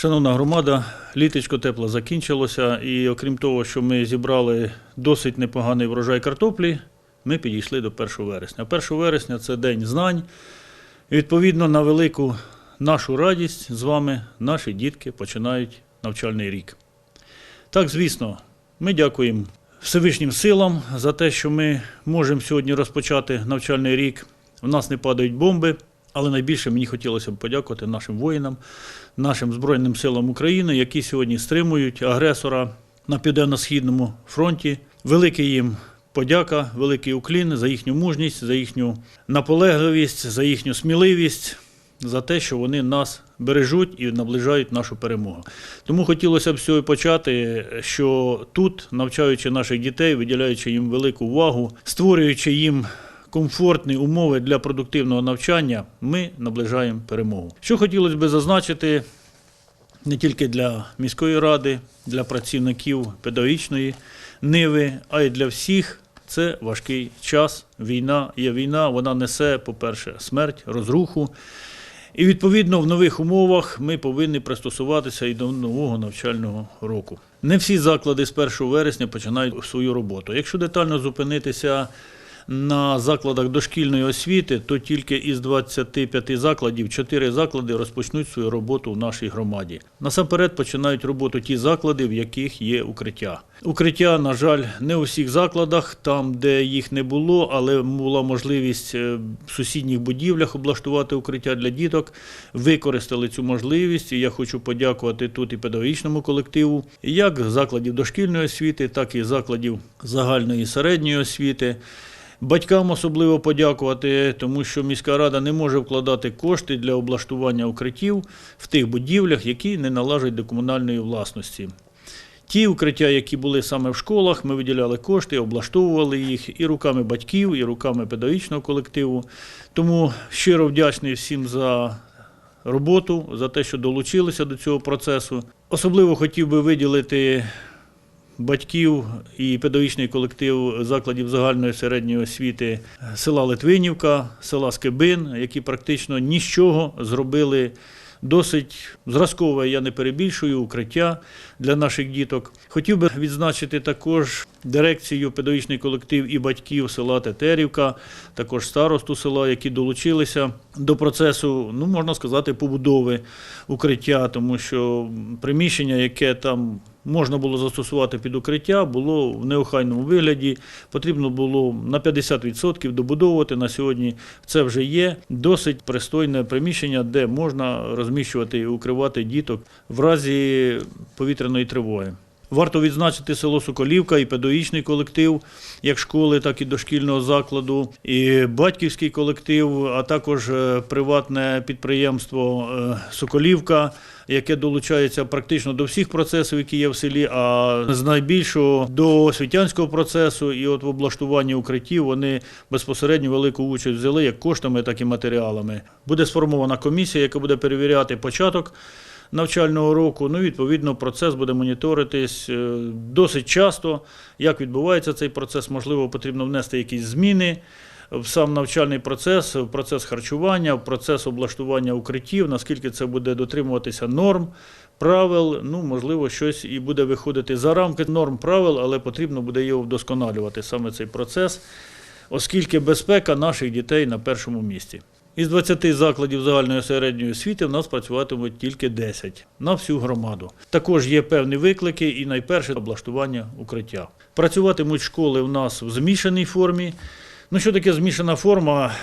Шановна громада, літочко тепло закінчилося, і окрім того, що ми зібрали досить непоганий врожай картоплі, ми підійшли до 1 вересня. 1 вересня це день знань. І відповідно на велику нашу радість з вами наші дітки починають навчальний рік. Так, звісно, ми дякуємо Всевишнім силам за те, що ми можемо сьогодні розпочати навчальний рік. У нас не падають бомби, але найбільше мені хотілося б подякувати нашим воїнам, нашим Збройним силам України, які сьогодні стримують агресора на південно-східному фронті. Великий їм подяка, великий уклін за їхню мужність, за їхню наполегливість, за їхню сміливість, за те, що вони нас бережуть і наближають нашу перемогу. Тому хотілося б цього почати, що тут, навчаючи наших дітей, виділяючи їм велику увагу, створюючи їм комфортні умови для продуктивного навчання, ми наближаємо перемогу. Що хотілося б зазначити не тільки для міської ради, для працівників педагогічної ниви, а й для всіх. Це важкий час. Війна є війна, вона несе, по-перше, смерть, розруху. І відповідно в нових умовах ми повинні пристосуватися і до нового навчального року. Не всі заклади з 1 вересня починають свою роботу. Якщо детально зупинитися на закладах дошкільної освіти, то тільки із 25 закладів 4 заклади розпочнуть свою роботу в нашій громаді. Насамперед починають роботу ті заклади, в яких є укриття. Укриття, на жаль, не у всіх закладах, там, де їх не було, але була можливість е, в сусідніх будівлях облаштувати укриття для діток. Використали цю можливість. І я хочу подякувати тут і педагогічному колективу, як закладів дошкільної освіти, так і закладів загальної середньої освіти. Батькам особливо подякувати, тому що міська рада не може вкладати кошти для облаштування укриттів в тих будівлях, які не належать до комунальної власності. Ті укриття, які були саме в школах, ми виділяли кошти, облаштовували їх і руками батьків, і руками педагогічного колективу. Тому щиро вдячний всім за роботу, за те, що долучилися до цього процесу. Особливо хотів би виділити батьків і педагогічний колектив закладів загальної середньої освіти села Литвинівка, села Скибин, які практично нічого зробили. Досить зразкове, я не перебільшую, укриття для наших діток. Хотів би відзначити також дирекцію, педагогічний колектив і батьків села Тетерівка, також старосту села, які долучилися до процесу, ну можна сказати, побудови укриття, тому що приміщення, яке там можна було застосувати під укриття, було в неохайному вигляді. Потрібно було на 50% добудовувати. На сьогодні це вже є досить пристойне приміщення, де можна розміщувати і укривати діток в разі повітряної тривоги. Варто відзначити село Соколівка і педагогічний колектив, як школи, так і дошкільного закладу, і батьківський колектив, а також е, приватне підприємство е, Соколівка, яке долучається практично до всіх процесів, які є в селі, а з найбільшого до освітянського процесу. І от в облаштуванні укриттів вони безпосередньо велику участь взяли як коштами, так і матеріалами. Буде сформована комісія, яка буде перевіряти початок навчального року. Ну, відповідно, процес буде моніторитись е, досить часто. Як відбувається цей процес, можливо, потрібно внести якісь зміни. В сам навчальний процес, в процес харчування, в процес облаштування укриттів, наскільки це буде дотримуватися норм, правил, ну, можливо, щось і буде виходити за рамки норм правил, але потрібно буде його вдосконалювати саме цей процес, оскільки безпека наших дітей на першому місці. Із 20 закладів загальної середньої освіти в нас працюватимуть тільки 10 на всю громаду. Також є певні виклики і найперше облаштування укриття. Працюватимуть школи у нас в змішаній формі. Ну, що таке змішана форма?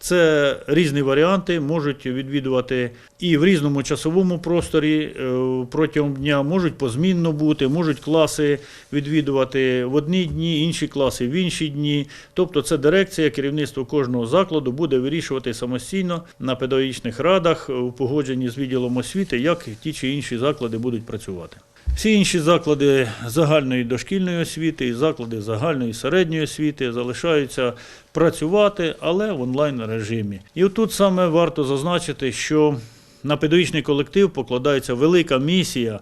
Це різні варіанти, можуть відвідувати і в різному часовому просторі е, протягом дня, можуть позмінно бути, можуть класи відвідувати в одні дні, інші класи в інші дні. Тобто це дирекція, керівництво кожного закладу буде вирішувати самостійно на педагогічних радах у погодженні з відділом освіти, як ті чи інші заклади будуть працювати. Всі інші заклади загальної дошкільної освіти і заклади загальної середньої освіти залишаються працювати, але в онлайн режимі. І отут саме варто зазначити, що на педагогічний колектив покладається велика місія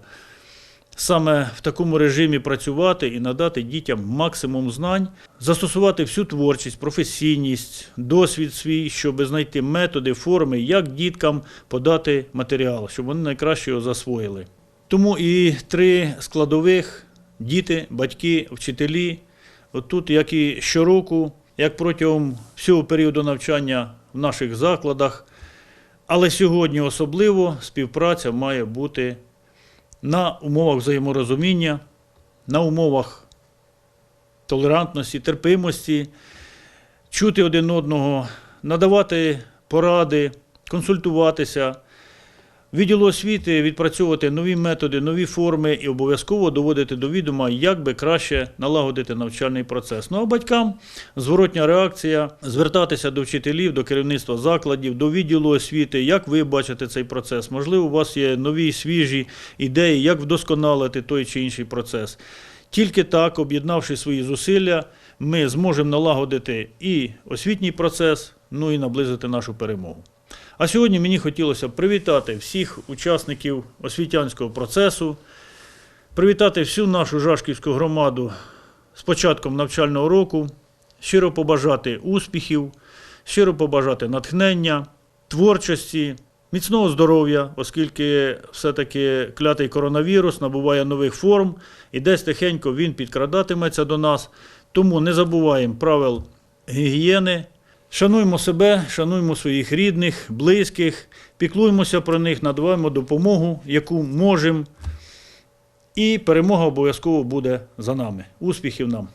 саме в такому режимі працювати і надати дітям максимум знань, застосувати всю творчість, професійність, досвід свій, щоб знайти методи, форми, як діткам подати матеріал, щоб вони найкраще його засвоїли. Тому і три складових діти, батьки, вчителі. От тут, як і щороку, як протягом всього періоду навчання в наших закладах, але сьогодні особливо співпраця має бути на умовах взаєморозуміння, на умовах толерантності, терпимості, чути один одного, надавати поради, консультуватися. Відділу освіти відпрацьовувати нові методи, нові форми і обов'язково доводити до відома, як би краще налагодити навчальний процес. Ну а батькам зворотня реакція звертатися до вчителів, до керівництва закладів, до відділу освіти, як ви бачите цей процес. Можливо, у вас є нові свіжі ідеї, як вдосконалити той чи інший процес. Тільки так, об'єднавши свої зусилля, ми зможемо налагодити і освітній процес, ну і наблизити нашу перемогу. А сьогодні мені хотілося привітати всіх учасників освітянського процесу, привітати всю нашу Жашківську громаду з початком навчального року, щиро побажати успіхів, щиро побажати натхнення, творчості, міцного здоров'я, оскільки все-таки клятий коронавірус набуває нових форм і десь тихенько він підкрадатиметься до нас. Тому не забуваємо правил гігієни. Шануємо себе, шануємо своїх рідних, близьких, піклуємося про них, надаваємо допомогу, яку можемо. І перемога обов'язково буде за нами. Успіхів нам!